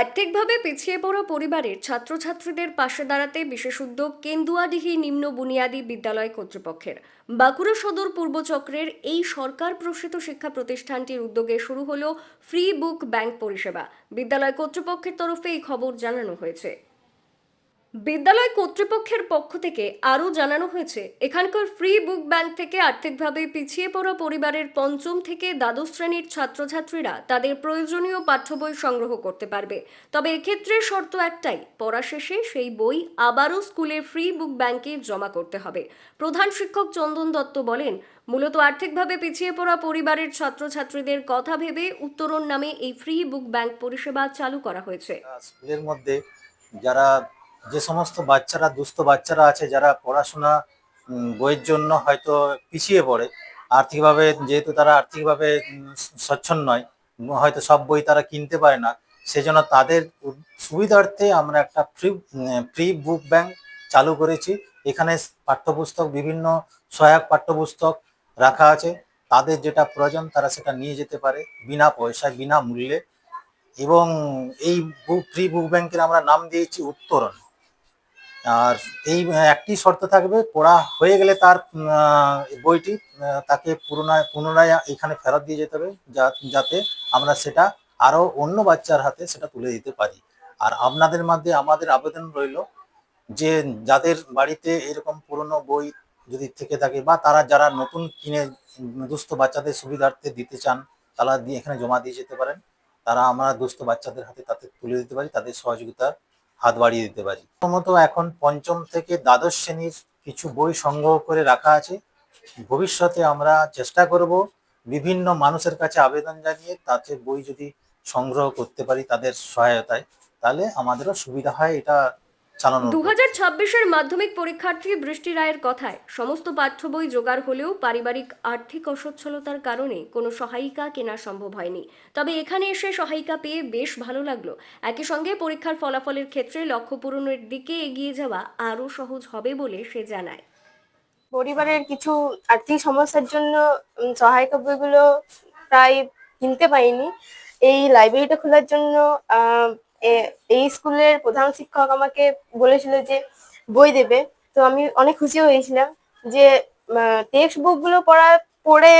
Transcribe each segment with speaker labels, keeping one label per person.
Speaker 1: আর্থিকভাবে পিছিয়ে পড়া পরিবারের ছাত্রছাত্রীদের পাশে দাঁড়াতে বিশেষ উদ্যোগ কেন্দুয়াডিহি নিম্ন বুনিয়াদি বিদ্যালয় কর্তৃপক্ষের। বাঁকুড়া সদর পূর্বচক্রের এই সরকার প্রসূত শিক্ষা প্রতিষ্ঠানটির উদ্যোগে শুরু হলো ফ্রি বুক ব্যাংক পরিষেবা। বিদ্যালয় কর্তৃপক্ষের তরফে এই খবর জানানো হয়েছে। বিদ্যালয় কর্তৃপক্ষের পক্ষ থেকে আরও জানানো হয়েছে, এখানকার ফ্রি বুক ব্যাংক থেকে আর্থিকভাবে পিছিয়ে পড়া পরিবারের পঞ্চম থেকে দ্বাদশ শ্রেণির ছাত্রছাত্রীরা তাদের প্রয়োজনীয় পাঠ্য বই সংগ্রহ করতে পারবে। তবে এক্ষেত্রে শর্ত একটাই, পড়া শেষে সেই বই আবারও স্কুলের ফ্রি বুক ব্যাংকে জমা করতে হবে। প্রধান শিক্ষক চন্দন দত্ত বলেন, মূলত আর্থিকভাবে পিছিয়ে পড়া পরিবারের ছাত্রছাত্রীদের কথা ভেবে উত্তরণ নামে এই ফ্রি বুক ব্যাংক পরিষেবা চালু করা হয়েছে।
Speaker 2: স্কুলের মধ্যে যারা যে সমস্ত বাচ্চারা, দুস্থ বাচ্চারা আছে, যারা পড়াশোনা বইয়ের জন্য হয়তো পিছিয়ে পড়ে, আর্থিকভাবে যেহেতু তারা আর্থিকভাবে সচ্ছল নয়, হয়তো সব বই তারা কিনতে পারে না, সেজন্য তাদের সুবিধার্থে আমরা একটা ফ্রি ফ্রি বুক ব্যাংক চালু করেছি। এখানে পাঠ্যপুস্তক, বিভিন্ন সহায়ক পাঠ্যপুস্তক রাখা আছে। তাদের যেটা প্রয়োজন, তারা সেটা নিয়ে যেতে পারে, বিনা পয়সায়, বিনা মূল্যে। এবং এই বুক ফ্রি বুক ব্যাংকের আমরা নাম দিয়েছি উত্তরণ। আর এই একটি শর্ত থাকবে, পড়া হয়ে গেলে তার বইটি তাকে পুনরায় পুনরায় এখানে ফেরত দিয়ে যেতে হবে, যা- যাতে আমরা সেটা আরও অন্য বাচ্চার হাতে সেটা তুলে দিতে পারি। আর আপনাদের মধ্যে আমাদের আবেদন রইল যে যাদের বাড়িতে এরকম পুরনো বই যদি থেকে থাকে বা তারা যারা নতুন কিনে, দুস্থ বাচ্চাদের সুবিধার্থে দিতে চান, তারা দিয়ে এখানে জমা দিয়ে যেতে পারেন। তারা আমরা দুস্থ বাচ্চাদের হাতে তাতে তুলে দিতে পারি, তাদের সহযোগিতার হাত বাড়িয়ে দিতে পারি। প্রথমত এখন পঞ্চম থেকে দ্বাদশ শ্রেণির কিছু বই সংগ্রহ করে রাখা আছে। ভবিষ্যতে আমরা চেষ্টা করব বিভিন্ন মানুষের কাছে আবেদন জানিয়ে তাতে বই যদি সংগ্রহ করতে পারি তাদের সহায়তায়, তাহলে আমাদেরও সুবিধা হয়। এটা চালানো
Speaker 1: দু হাজার ছাব্বিশের মাধ্যমিক পরীক্ষার্থী বৃষ্টি রায়ের কথায় সমস্ত পাঠ্য বই জোগাড় হলেও পারিবারিক আর্থিক অসচ্ছলতার কারণে কোনো সহায়িকা কেনা সম্ভব হয়নি। তবে এখানে এসে সহায়িকা পেয়ে বেশ ভালো লাগল। একই সঙ্গে পরীক্ষার ফলাফলের ক্ষেত্রে লক্ষ্য পূরণের দিকে এগিয়ে যাওয়া আরও সহজ হবে বলে সে জানায়।
Speaker 3: পরিবারের কিছু আর্থিক সমস্যার জন্য সহায়িকা বইগুলো প্রায় কিনতে পাইনি এই লাইব্রেরিটা খোলার জন্য আহ, এই স্কুলের প্রধান শিক্ষক আমাকে বলেছিল যে, বই দেবে। তো আমি অনেক খুশি হয়েছিলাম যে টেক্সট বুকগুলো পড়া পড়ে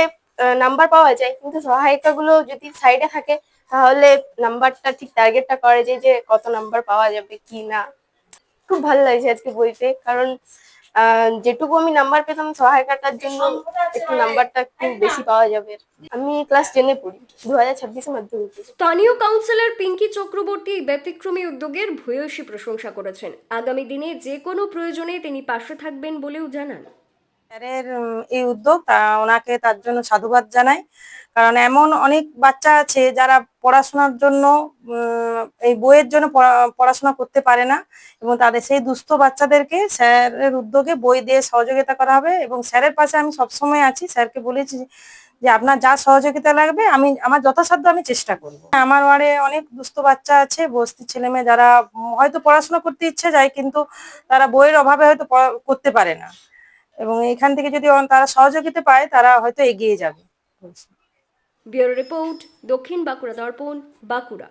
Speaker 3: নাম্বার পাওয়া যায়। কিন্তু সহায়িকাগুলো যদি সাইডে থাকে, তাহলে নাম্বারটা ঠিক টার্গেটটা করে যে কত নাম্বার পাওয়া যাবে কি না। খুব ভালো লাগছে আজকে বইতে। কারণ যেটুকু আমি নাম্বার পেতাম সহায়িকাটার জন্য একটু নাম্বারটা একটু বেশি পাওয়া যাবে। আমি ক্লাস টেনে পড়ি দু হাজার ছাব্বিশে মাধ্যমিক
Speaker 1: স্থানীয় কাউন্সিলর পিঙ্কি চক্রবর্তী ব্যতিক্রমী উদ্যোগের ভূয়সী প্রশংসা করেছেন। আগামী দিনে যে কোনো প্রয়োজনে তিনি পাশে থাকবেন বলেও জানান।
Speaker 4: স্যারের এই উদ্যোগ, তা ওনাকে তার জন্য সাধুবাদ জানাই। কারণ এমন অনেক বাচ্চা আছে যারা পড়াশোনার জন্য এই বইয়ের জন্য পড়া- পড়াশোনা করতে পারে না এবং তাদের, সেই দুস্থ বাচ্চাদেরকে স্যারের উদ্যোগে বই দিয়ে সহযোগিতা করা হবে এবং স্যারের পাশে আমি সবসময় আছি। স্যারকে বলেছি যে আপনার যা সহযোগিতা লাগবে, আমি, আমার যথাসাধ্য আমি চেষ্টা করব। আমার ওয়ার্ডে অনেক দুস্থ বাচ্চা আছে বস্তির ছেলে মেয়ে যারা হয়তো পড়াশোনা করতে ইচ্ছে যায়, কিন্তু তারা বইয়ের অভাবে হয়তো করতে পারে না। এবং এখান থেকে যদি তারা সহযোগিতা পায়, তারা হয়তো এগিয়ে যাবে।
Speaker 1: ব্যুরো রিপোর্ট, দক্ষিণ বাঁকুড়া দর্পণ, বাঁকুড়া।